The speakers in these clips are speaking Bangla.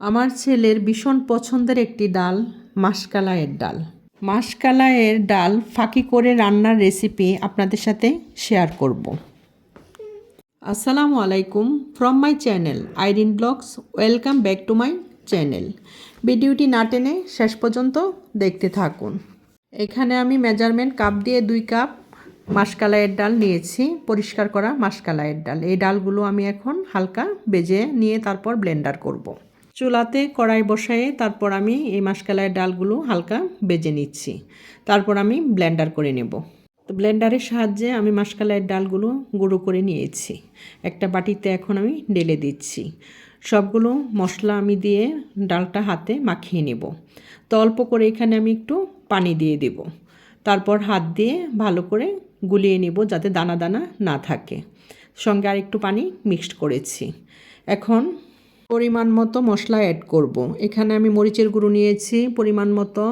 আমার ছেলের ভীষণ পছন্দের একটি ডাল, মাসকালাইয়ের ডাল। মাসকালাইয়ের ডাল ফাঁকি করে রান্নার রেসিপি আপনাদের সাথে শেয়ার করব। আসসালামু আলাইকুম from my channel Irin blogs welcome back to my channel ভিডিওটি না টেনে শেষ পর্যন্ত দেখতে থাকুন। এখানে আমি মেজারমেন্ট কাপ দিয়ে দুই কাপ মাসকালাইয়ের ডাল নিয়েছি। পরিষ্কার করা মাসকালাইয়ের ডাল। এই ডালগুলো আমি এখন হালকা বেজে নিয়ে তারপর ব্লেন্ডার করব। চুলাতে, কড়াই বসায়ে তারপর আমি এই মাসকালাইয়ের ডালগুলো হালকা বেজে নিচ্ছি। তারপর আমি ব্লেন্ডার করে নেব। তো ব্লেন্ডারের সাহায্যে আমি মাসকালাইয়ের ডালগুলো গুঁড়ো করে নিয়েছি। একটা বাটিতে এখন আমি ঢেলে দিচ্ছি। সবগুলো মশলা আমি দিয়ে ডালটা হাতে মাখিয়ে নেব। তো অল্প করে এখানে আমি একটু পানি দিয়ে দেব। তারপর হাত দিয়ে ভালো করে গুলিয়ে নেব যাতে দানা দানা না থাকে। সঙ্গে আর একটু পানি মিক্সড করেছি। এখন পরিমাণ মতো মশলা অ্যাড করব। এখানে আমি মরিচের গুঁড়ো নিয়েছি, পরিমাণ মতো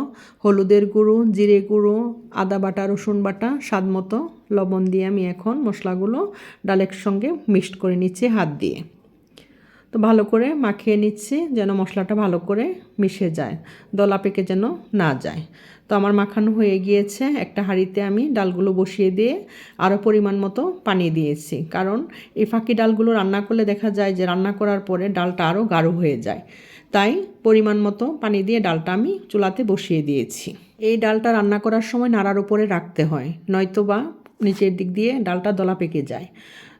হলুদের গুঁড়ো, জিরে গুঁড়ো, আদা বাটা, রসুন বাটা, স্বাদ মতো লবণ দিয়ে আমি এখন মশলাগুলো ডালের সঙ্গে মিক্সড করে নিচ্ছি হাত দিয়ে তো ভালো করে মাখিয়ে নিচ্ছি যেন মশলাটা ভালো করে মিশে যায়, দলা পেকে যেন না যায়। তো আমার মাখানো হয়ে গিয়েছে, একটা হাঁড়িতে আমি ডালগুলো বসিয়ে দিয়ে আরও পরিমাণ মতো পানি দিয়েছি। কারণ এই ফাঁকি ডালগুলো রান্না করলে দেখা যায় যে রান্না করার পরে ডালটা আরও গাঢ় হয়ে যায়। তাই পরিমাণ মতো পানি দিয়ে ডালটা আমি চুলাতে বসিয়ে দিয়েছি। এই ডালটা রান্না করার সময় নাড়ার উপরে রাখতে হয় নয়তো বা নিচের দিক দিয়ে ডালটা দলা পেকে যায়।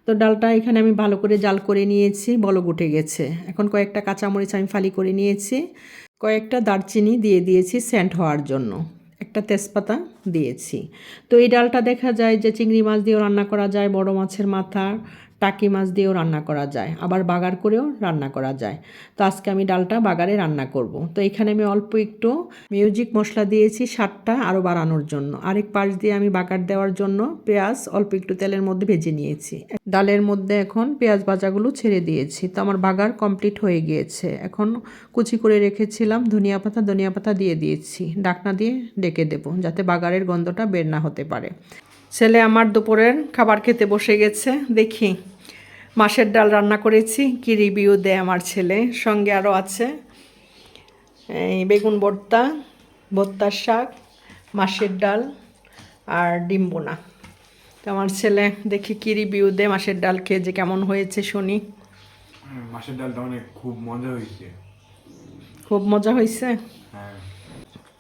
তো ডালটা এখানে আমি ভালো করে জাল করে নিয়েছি, বলক উঠে গেছে। এখন কয়েকটা কাঁচামরিচ আমি ফালি করে নিয়েছি। কয়েকটা দারচিনি দিয়ে দিয়েছি স্যান্ট হওয়ার জন্য। একটা তেজপাতা দিয়েছি। তো এই ডালটা দেখা যায় যে চিংড়ি মাছ দিয়েও রান্না করা যায়, বড় মাছের মাথা টাকি মাছ দিয়েও রান্না করা যায়, আবার বাগার করেও রান্না করা যায়। তো আজকে আমি ডালটা বাগারে রান্না করব। তো এখানে আমি অল্প একটু মিউজিক মশলা দিয়েছি স্বাদটা আরও বাড়ানোর জন্য। আরেক পাশ দিয়ে আমি বাগার দেওয়ার জন্য পেঁয়াজ অল্প একটু তেলের মধ্যে ভেজে নিয়েছি। ডালের মধ্যে এখন পেঁয়াজ ভাজাগুলো ছেড়ে দিয়েছি। তো আমার বাগার কমপ্লিট হয়ে গিয়েছে। এখন কুচি করে রেখেছিলাম ধনিয়া পাতা ধনিয়া পাতা দিয়ে দিয়েছি। ডাকনা দিয়ে ডেকে দেবো যাতে বাগারের গন্ধটা বের না হতে পারে। ছেলে আমার দুপুরের খাবার খেতে বসে গেছে দেখি। মাছের ডাল রান্না করেছি কি রিভিউ দেয় আমার ছেলে? সঙ্গে আরও আছে এই বেগুন ভর্তা ভর্তার শাক মাছের ডাল আর ডিম বোনা। তো আমার ছেলে দেখি কি রিভিউ দেয় মাছের ডাল খেয়ে যে কেমন হয়েছে শুনি। মাছের ডালটা অনেক খুব মজা হয়েছে। খুব মজা হয়েছে? হ্যাঁ।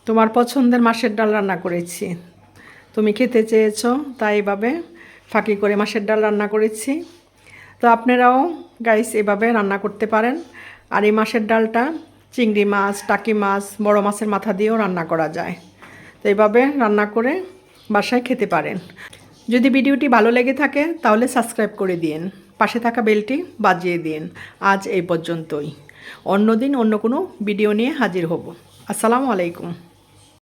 তোমার পছন্দের মাছের ডাল রান্না করেছি। তুমি খেতে চেয়েছো, তাই এভাবে ফাঁকি করে মাছের ডাল রান্না করেছি। তো আপনারাও গাইস এভাবে রান্না করতে পারেন। আর এই মাছের ডালটা চিংড়ি মাছ, টাকি মাছ, বড় মাছের মাথা দিয়েও রান্না করা যায়। তো এভাবে রান্না করে বাসায় খেতে পারেন। যদি ভিডিওটি ভালো লেগে থাকে, তাহলে সাবস্ক্রাইব করে দিন পাশে থাকা বেলটি বাজিয়ে দিন আজ এই পর্যন্তই। অন্য দিন অন্য কোনো ভিডিও নিয়ে হাজির হব। আসসালামু আলাইকুম।